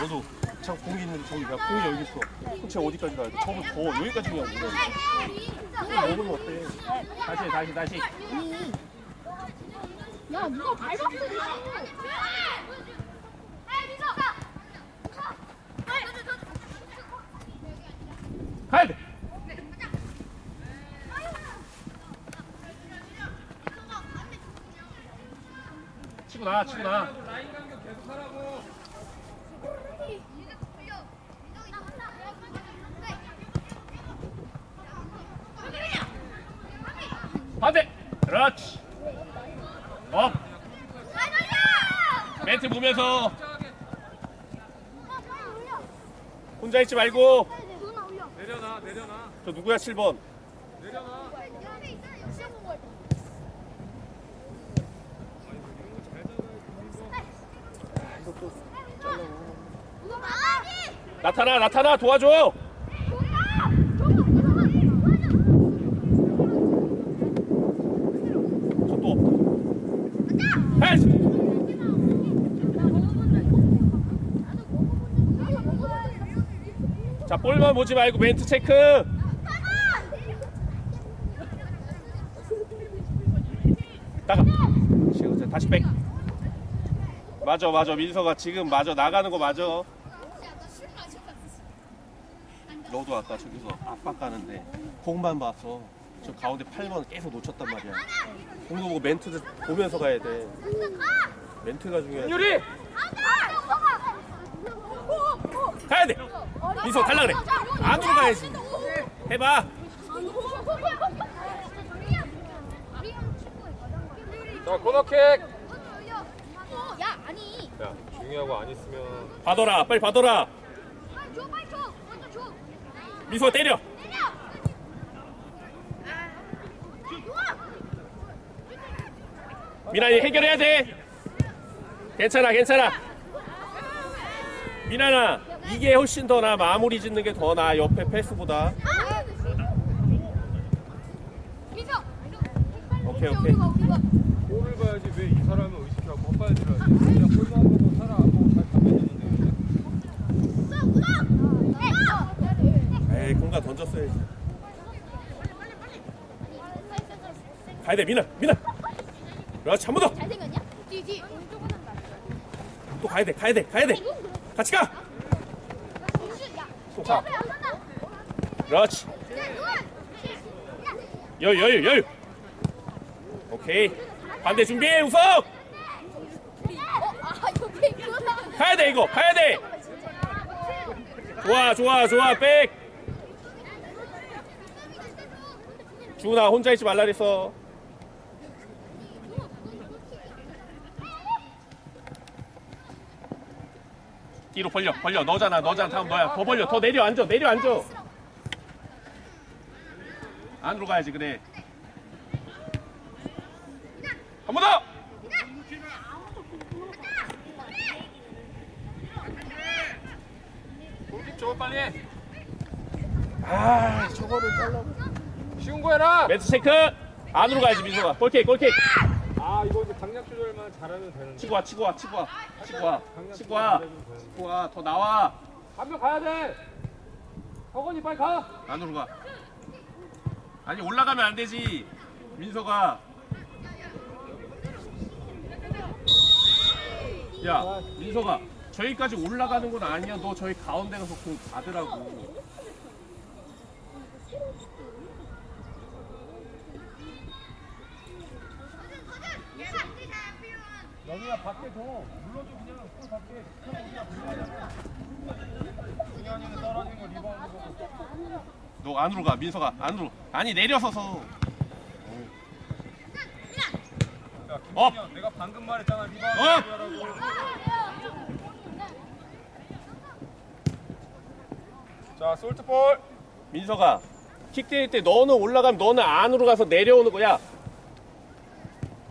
너도 참 공이 있는데 저기 야 공이 여기 있어. 도대체 어디까지 가야 돼? 저거 더 여기까지 그냥 오면 먹으면 어때? 다시 다시 다시. 야 누가 밟았어 가야 돼. 치고 나 치고 나. 반대. 그렇지. 업. 멘트 보면서 혼자 있지 말고. 내려놔 내려놔 저 누구야 7번? 내려놔 나타나 나타나 도와줘. 저또 없다. 패스. 자 볼만 보지 말고 멘트 체크. 나가. 지금 다시 백. 맞아 맞아 민서가 지금 맞아 나가는 거 맞아. 너도 아까 저기서 압박 가는데 공만 봤어. 저 가운데 8번 계속 놓쳤단 말이야. 공도 보고 멘트 보면서 가야 돼. 멘트가 중요해. 유리 가야 돼. 민서 달라 그래. 안으로 가야지. 해봐. 자 코너킥 야 아니 야 중요하고 안 있으면 받아라. 빨리 받아라. 줘 빨리 줘 먼저 줘 민서 때려. 미란이 해결해야 돼. 괜찮아, 괜찮아. 미란아, 이게 훨씬 더 나. 마무리 짓는 게 더 나. 옆에 패스보다. 민서 오케이, 오케이. 볼을 봐야지 왜 이 사람을 의식하고 헛발 들어야지 그냥 볼만 보고 살아 안 보고 잘 가면 되는데 에이, 공간 던졌어야지. 가야 돼, 미나, 미나. 그렇지, 한번 더. 잘생겼냐? 또 가야 돼, 가야 돼, 가야 돼. 같이 가. 야 자, 그렇지. 여유, 여유, 여유. 오케이. 반대 준비해, 우석. 가야 돼, 이거. 가야 돼. 좋아, 좋아, 좋아. 백. 주은아, 혼자 있지 말라 그랬어. 뒤로 벌려, 벌려. 너잖아, 너잖아. 다음 너야. 더 벌려, 더 내려 앉아, 내려 앉아. 안으로 가야지, 그래. 한 번 더. 줘 빨리 아, 저거를 잘라. 쉬운 거 해라 멘트 체크. 안으로 가야지, 민서가. 골킥, 골킥. 강약 조절만 잘하면 되는데 치고 와, 치고 와, 치고 와, 치고 와, 치고 와, 치고 와, 더 나와. 한명 가야 돼 서건이 빨리 가 안으로 가. 아니 올라가면 안 되지. 민서가. 야, 민서가 저기까지 올라가는 건 아니야. 너 저기 가운데 가서 공 받으라고. 영희야 밖에 줘 물러줘 그냥 골 밖에 승현이는 떨어진 거 리바운드 너 안으로 가, 민서가 안으로. 아니 내려서서. 야 업! 김승현 내가 방금 말했잖아 업! 리바운드 하라고 자 솔트볼 민서가 킥 때릴 때 너는 올라가면 너는 안으로 가서 내려오는 거야.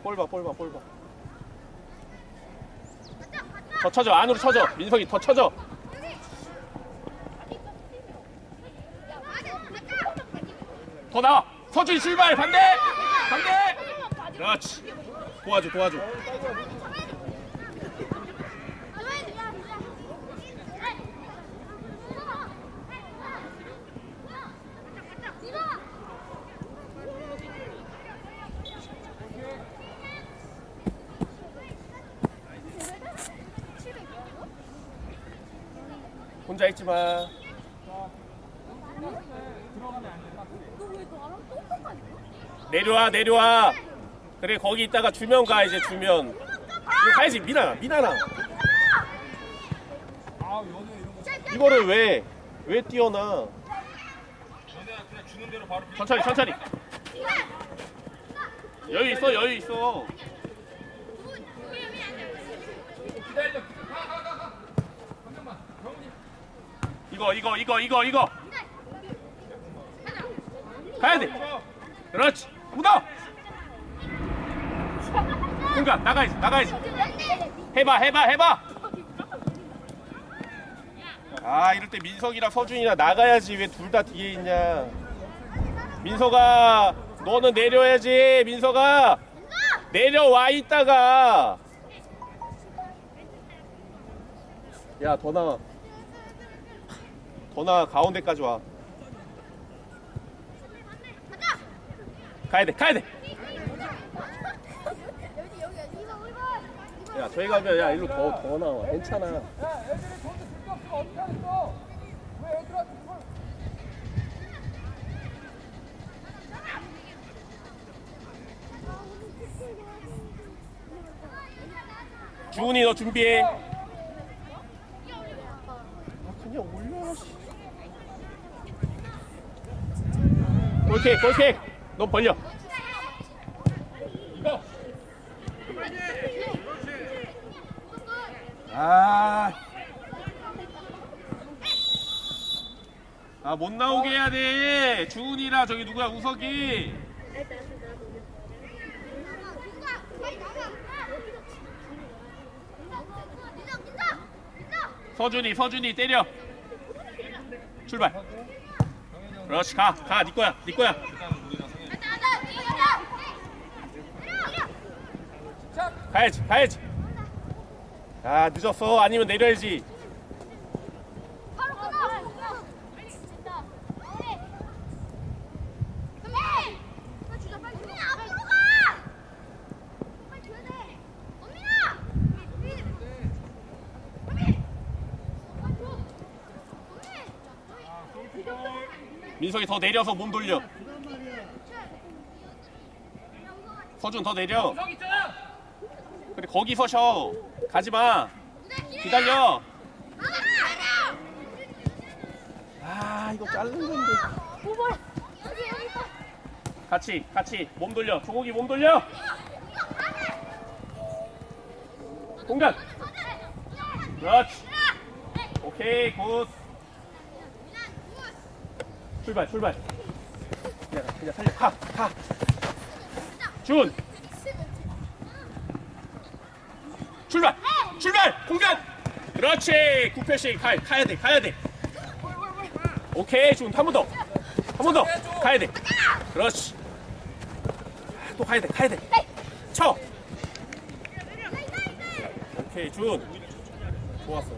볼 봐, 볼 봐, 볼 봐. 더 쳐줘, 안으로 쳐줘. 민석이 더 쳐줘. 더 나와. 서준이 출발, 반대! 반대! 그렇지. 도와줘, 도와줘. 혼자 있지 마. 내려와 내려와. 그래 거기 있다가 주면 가 이제 주면. 이거 가야지 미나나 미나나. 이거를 왜 왜 뛰어나? 천천히 천천히. 여유 있어 여유 있어. 기다려 가가가가 한 명만 경훈이 이거 이거 이거 이거 이거. 가야 돼. 그렇지. 묻어. 공간 나가야지 나가야지. 해봐 해봐 해봐. 아 이럴 때 민석이랑 서준이랑 나가야지 왜 둘 다 뒤에 있냐. 민석아 너는 내려야지 민석아 내려와 있다가 야 더 나와 더 나와 가운데까지 와. 가야 돼 가야 돼. 야 저희 가면 야 일로 더 더 나와. 괜찮아. 야 애들이 돈도 쓸데 없으면 어떻게 하겠어 왜 애들한테 그걸? 주훈이 너 준비해 아 그냥 올려 골킥 골킥 너 벌려 아. 아, 못 나오게 해야 돼. 주훈이랑 저기 누구야, 우석이. 서준이, 서준이 때려. 출발. 그렇지, 가, 가, 네 거야, 네 거야. 가야지, 가야지. 아, 늦었어. 아니면 내려야지. 바로 끊어. 됐다. 그래. 빨리 주자 빨리. 언니 앞으로 가. 빨리 줘야 돼. 언니야. 언니. 언니. 민석이 더 내려서 몸 돌려. 서준 더 내려. 그래 거기서 쉬어. 가지 마. 기다려. 아 이거 자른 건데. 같이 같이 몸 돌려. 조국이 몸 돌려. 공간. 그렇지. 오케이 굿. 출발 출발. 그냥 그냥 살려. 가 가. 준. 출발! 출발! 공간! 그렇지! 구표씩 가, 가야 돼, 가야 돼. 오케이, 지금 한번 더. 한 번 더. 가야 돼. 그렇지. 아, 또 가야 돼, 가야 돼. 쳐! 오케이, 준. 좋았어.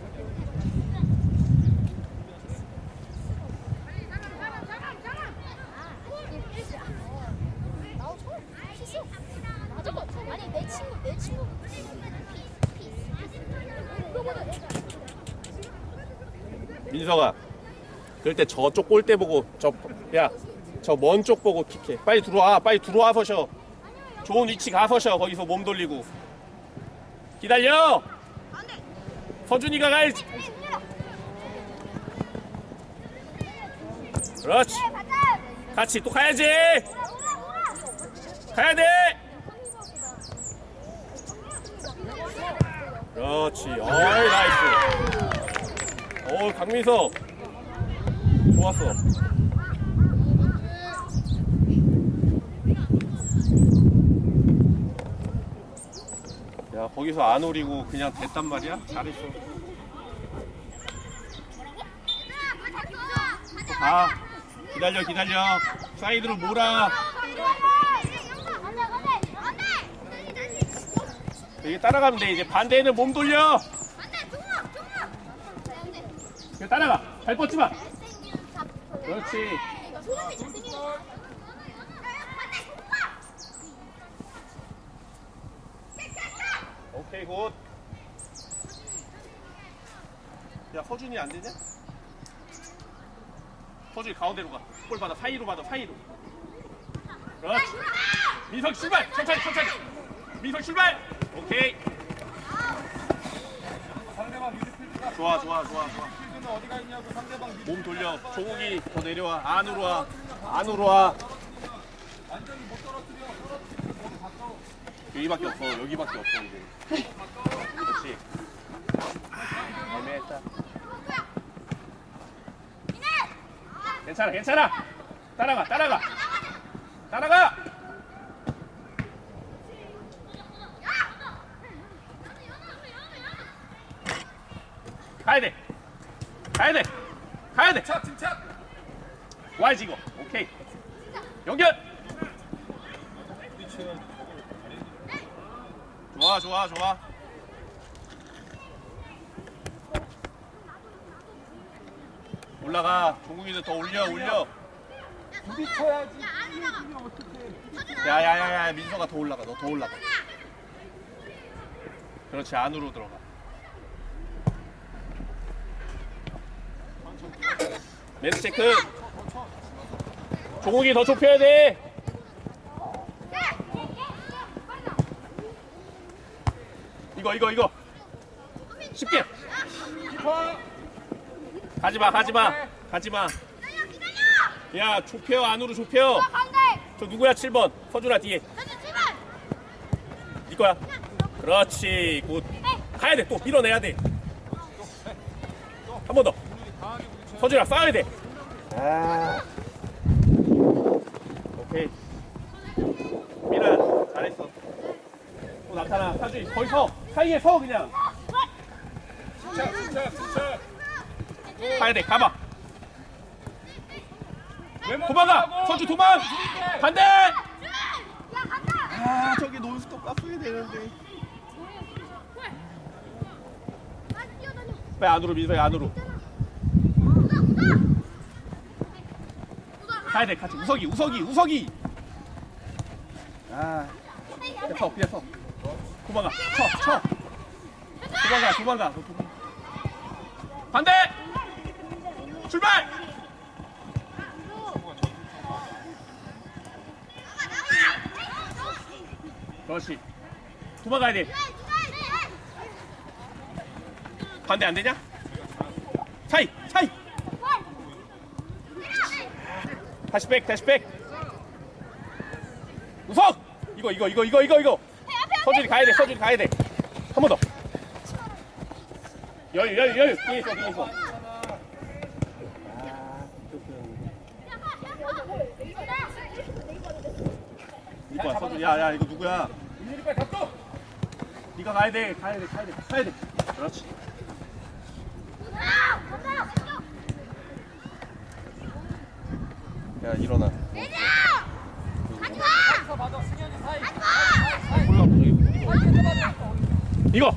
때 저쪽 골대 보고, 저, 야, 저 먼 쪽 보고 킥해. 빨리 들어와, 빨리 들어와서 쉬어. 좋은 위치 가서 쉬어. 거기서 몸 돌리고. 기다려! 서준이가 가야지. 그렇지. 같이 또 가야지. 가야 돼. 그렇지. 어이 나이스. 오 강민석. 좋았어. 야 거기서 안 오리고 그냥 됐단 말이야? 잘했어. 가. 기다려 기다려. 사이드로 몰아. 여기 따라가면 돼 이제 반대에는 몸 돌려. 그래, 따라가. 발 뻗지 마. 그렇지. 오케이 굿. 야 서준이 안 되냐? 서준이 가운데로 가. 볼 받아 사이로 받아 사이로. 그렇지. 민석 출발. 천천히 천천히. 민석 출발. 오케이. 좋아 좋아 좋아 좋아. 어디가 있냐고 상대방 몸 돌려. 조국이 더 내려와. 안으로 와. 안으로 와. 완전히 못 떨어뜨려 가까워 여기밖에 없어. 여기밖에 없어 이제. 그렇지. 애매했다. 괜찮아 괜찮아. 따라가 따라가. 따라가. 가야 돼. 가야 돼. 가야 돼. 침착 침착 와야지 이거. 오케이. 연결. 좋아 좋아 좋아. 올라가. 종국이도 더 올려 올려. 부딪혀야지 야 야 야 야 민서가 더 올라가. 너 더 올라가. 그렇지 안으로 들어가. 멘트 체크. 종국이 더 좁혀야 돼. 이거 이거 이거. 쉽게. 가지마 가지마 가지마. 야 좁혀 안으로 좁혀. 저 누구야 7번 서준아 뒤에. 네 거야. 그렇지 굿. 가야 돼 또 밀어내야 돼. 한 번 더. 서준아 싸워야 돼. 아. 오케이. 미나 잘했어. 또 나타나. 사준이 거기 서 사이에 서 그냥. 침착 침착 침착 가야 돼 가봐. 도망가. 서준 도망. 반대. 아 저기 논스톱 깎아야 되는데. 빨리 안으로 민서야 안으로. 가야 돼 같이 우석이 우석이 우석이. 아 그냥 서 그냥 서. 도망가 쳐 쳐. 도망가 도망가 너 도망가. 반대. 출발. 그렇지. 도망가야 돼. 반대 안 되냐? 사이 사이. 다시 백 다시 백. 우석. 이거 이거 이거 이거 이거 이거. 서준이 가야 돼 서준이 가야 돼. 한 번 더. 여유 여유 여유. 뒤에 있어 뒤에 있어. 이거 서준 야야 이거 누구야? 민율이 빨리 잡고 네가 가야 돼 가야 돼 가야 돼 가야 돼. 그렇지. 야 일어나. 이거.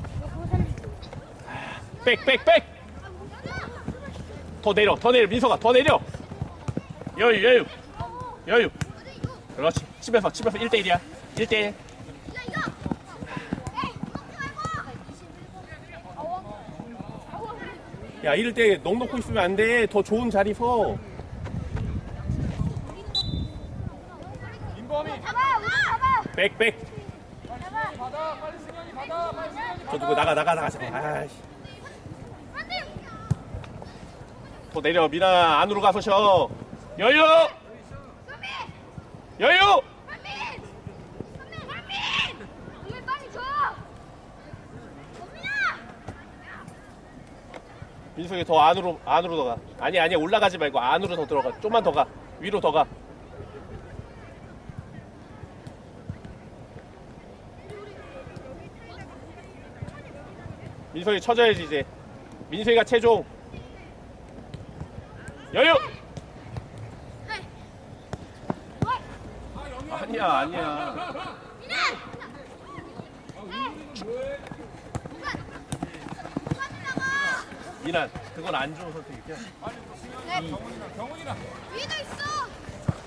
백, 백, 백. 더 내려, 더 내려, 민서가 더 내려. 여유, 여유, 여유. 그렇지. 집에서, 집에서 1대1이야. 1대1. 야, 이럴 때넋 놓고 있으면 안 돼. 더 좋은 자리 서. 인범이 백, 백. 승현이 받아 빨리 승현이 받아 빨리 승현이 저 누구 나가, 나가, 나가. 잠깐. 아이씨. 더 내려, 미나. 안으로 가서 쉬어. 여유! 여유! 민석이 더 안으로 안으로 더 가. 아니 아니 올라가지 말고 안으로 더 들어가. 좀만 더 가. 위로 더 가. 민석이 쳐줘야지 이제. 민석이가 최종. 여유. 아니야 아니야. 미난 그건 안 좋은 선택이야. 경훈이랑 경훈이랑 위에도 있어.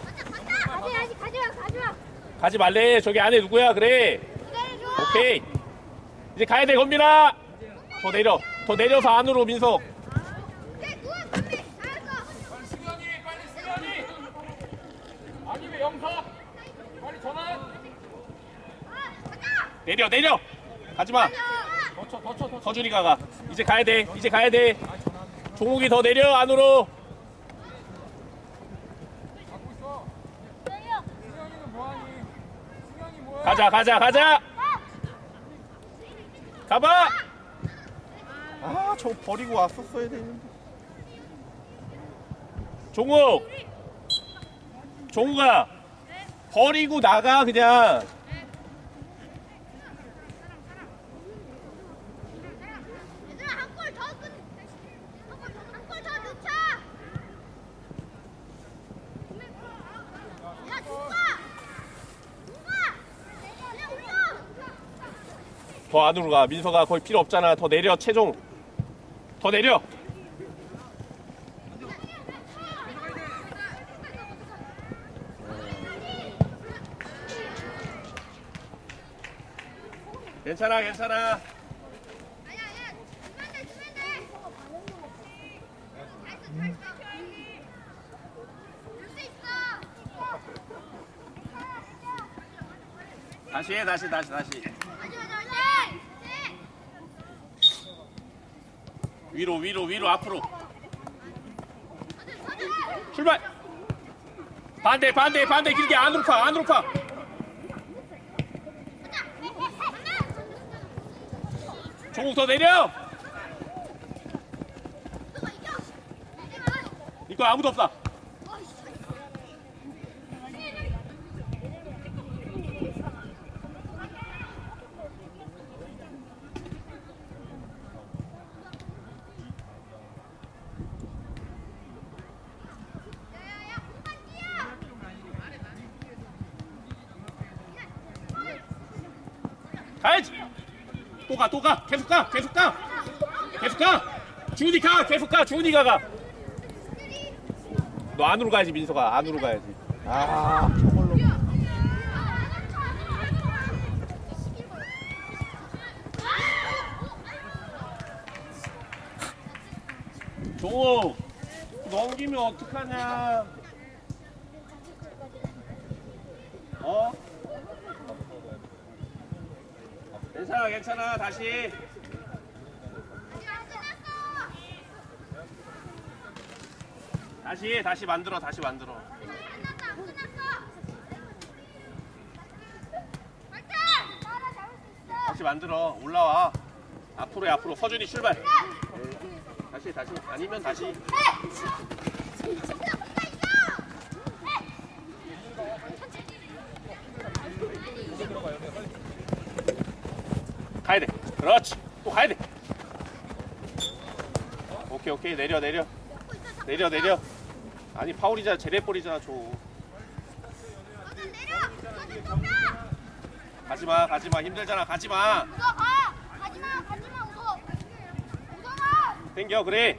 가자, 가자. 가지 마, 가지 마. 가지 말래. 저기 안에 누구야? 그래. 기다려줘. 오케이. 이제 가야 돼, 건민아. 더 내려 더 내려서 안으로 민석. 내려 내려. 가지마. 서준이가 가. 이제 가야 돼 이제 가야 돼. 종욱이 더 내려 안으로. 가자 가자 가자. 가봐. 아 저 버리고 왔었어야 되는데. 종욱! 종욱아! 버리고 나가 그냥. 더 안으로 가. 민서가 거의 필요 없잖아. 더 내려 최종 더 내려 괜찮아 괜찮아. 다시 해 다시 다시 다시 맞아 맞아 맞아. 네. 위로 위로 위로 앞으로. 출발! 반대 반대 반대 길게. 안으로 파 안으로 파. 조국 더 내려! 이거 아무도 없다 가야지 또 가 또 가. 계속 가 계속 가. 계속 가. 주은이 가 계속 가. 주은이가 가 너 안으로 가야지 민서가. 안으로 가야지. 아 저걸로. 종욱 넘기면 어떡하냐 어? 괜찮아 괜찮아 다시. 다시 다시 만들어 다시 만들어. 다시 만들어 올라와. 앞으로 해 앞으로. 서준이 출발. 다시 다시. 아니면 다시. 가 야 돼. 그렇지. 또 가야 돼. 오케이 오케이. 내려 내려. 내려 내려. 아니 파울이잖아 제레볼이잖아 줘. 가지마 가지마. 힘들잖아. 가지마. 가지마 가지마 웃어 웃어라 땡겨 그래.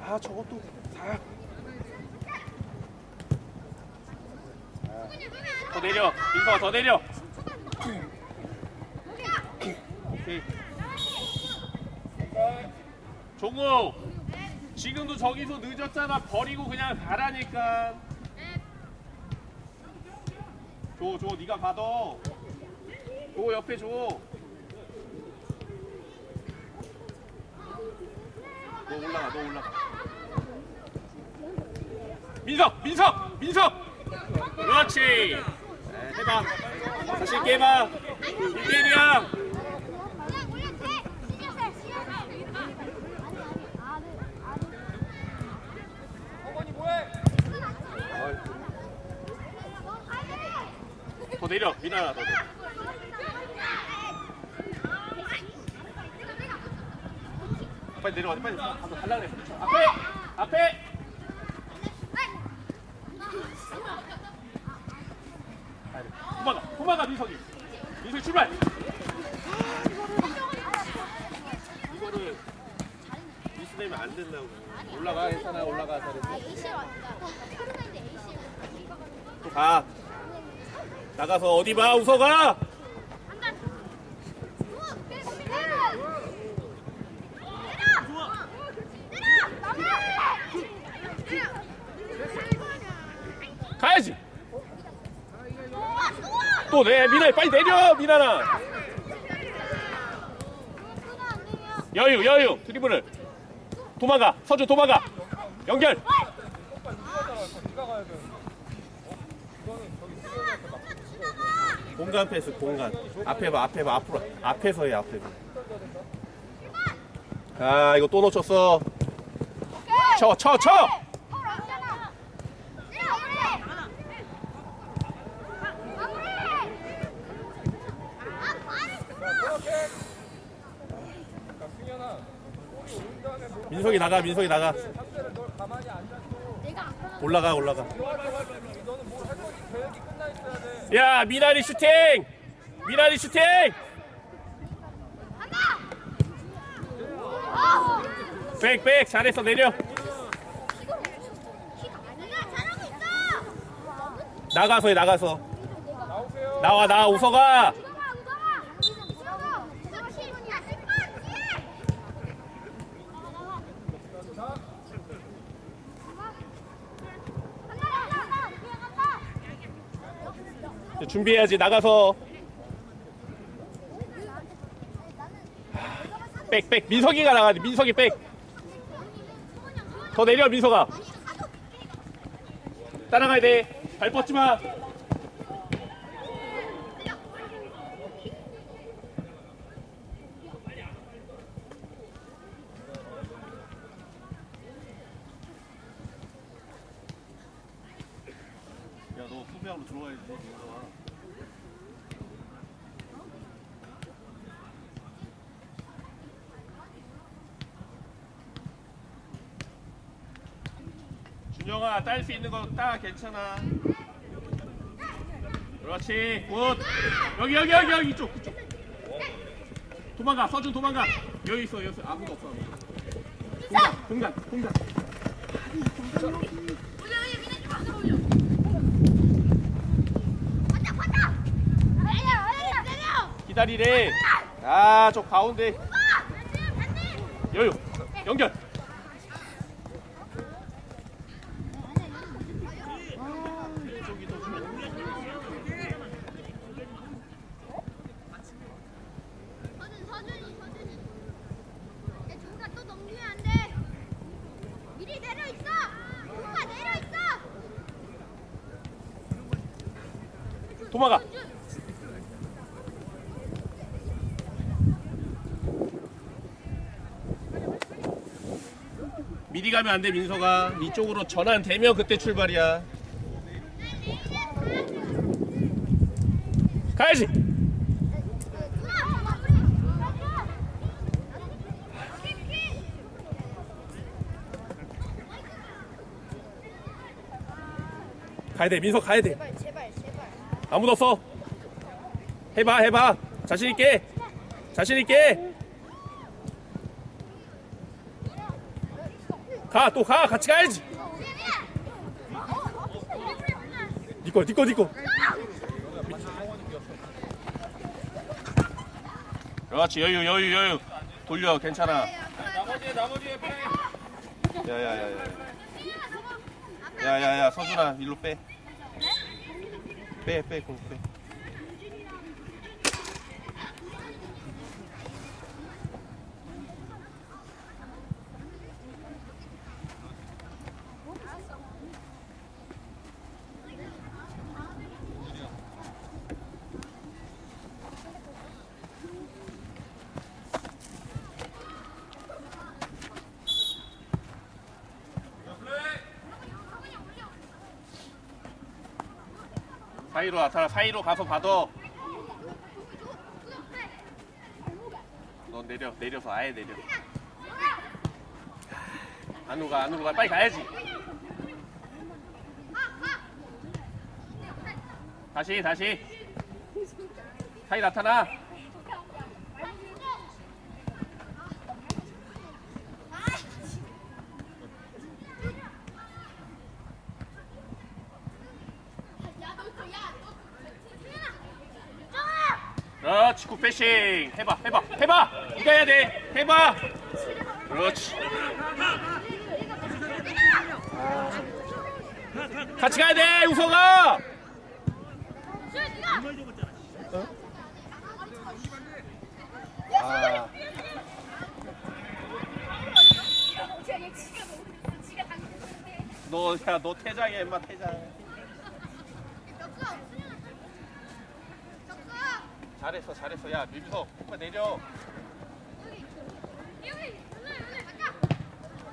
아 저것도 다. 더 내려. 민서 더 내려 오케이 종우 지금도 저기서 늦었잖아 버리고 그냥 가라니까 줘 줘 네가 받아 줘 옆에 줘 너 올라가, 너 올라가. 민석, 민석, 민석. 그렇지. 네, 해봐. 다시 해봐. 1대1이야. 그냥 올려 돼 시작해 시작해 어머니 뭐해 더 내려, 더 내려. 빨리 내려와, 빨리. 한번 달라 그래. 앞에, 앞에. 도망가, 도망가, 민석이. 민석이 출발. 이거를 안 된다고. 올라가, 괜찮아, 올라가, 잘했어. A실 또 가. 나가서 어디 봐 웃어가 가야지. 또내 미나 빨리 내려 미나나. 여유 여유 드리블을. 도망가 서주 도망가. 연결. 공간 패스 공간. 앞에 봐 앞에 봐 앞으로 앞에서 해 앞에서. 아 이거 또 놓쳤어. 쳐 쳐, 쳐! 민석이 나가 민석이 나가. 올라가 올라가 너는 뭘 할 거지? 계획이 끝나 있어 야 미나리 슈팅 미나리 슈팅. 백백 잘했어 내려. 나가서 해 나가서. 나와 나와 우서가 우성아 우성아. 우성아. 우성아 시분이야. 신발 뒤에. 간다 간다. 뒤에 간다. 준비해야지. 나가서. 백백. 민석이가 나가야 돼 민석이 백더 내려 민석아. 따라가야 돼 발 뻗지 마 야 너 후배하러 들어와야지 민석아 준영아 딸 수 있는 거딱 괜찮아. 그렇지. 굿. 여기 여기 여기 여기 이쪽 이쪽. 도망가. 서준 도망가. 여기 있어 여기 있어. 아무도 없어 아무도. 공간 공간 공간. 기다리래. 아 저 가운데. 여유. 연결 이쪽이 더 좋아 서준 서준이 서준이. 내 종가 또 넘기면 안 돼. 미리 내려 있어. 종가 내려 있어. 도망가 미리 가면 안 돼 민서가. 이쪽으로 전환 되면 그때 출발이야. 가야지. 가야 돼 민서 가야 돼. 아무도 없어. 해봐 해봐. 자신 있게. 자신 있게 가 또 가 같이 가야지. 니꺼 니꺼 니꺼. 그렇지 여유 여유 여유. 돌려 괜찮아. 나머지 나머지. 야야야야. 야야야 서준아 일로 빼 빼 빼 공빼 사이로 나타나 사이로 가서 받아 넌 내려 내려서 아예 내려. 안우가 안우가. 빨리 가야지. 다시 다시. 사이 나타나 패싱. 해봐 해봐 해봐. 이겨야 돼. 해봐. 그렇지. 같이 가야 돼 우성아. 아. 너야너 태장이야 임마 퇴장. 잘했어, 잘했어. 야, 민서, 오빠 내려.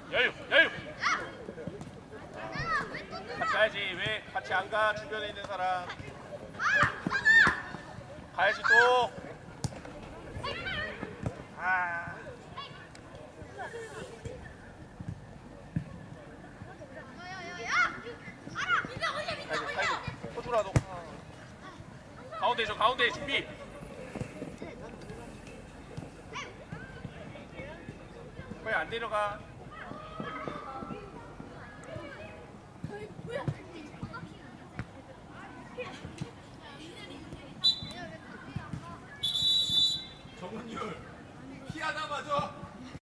여유, 여유. 같이 가야지. 왜 같이 안 가? 주변에 있는 사람. 아 가야지 또. 아. 가운데 줘, 가운데 준비. 빨리 안 내려가.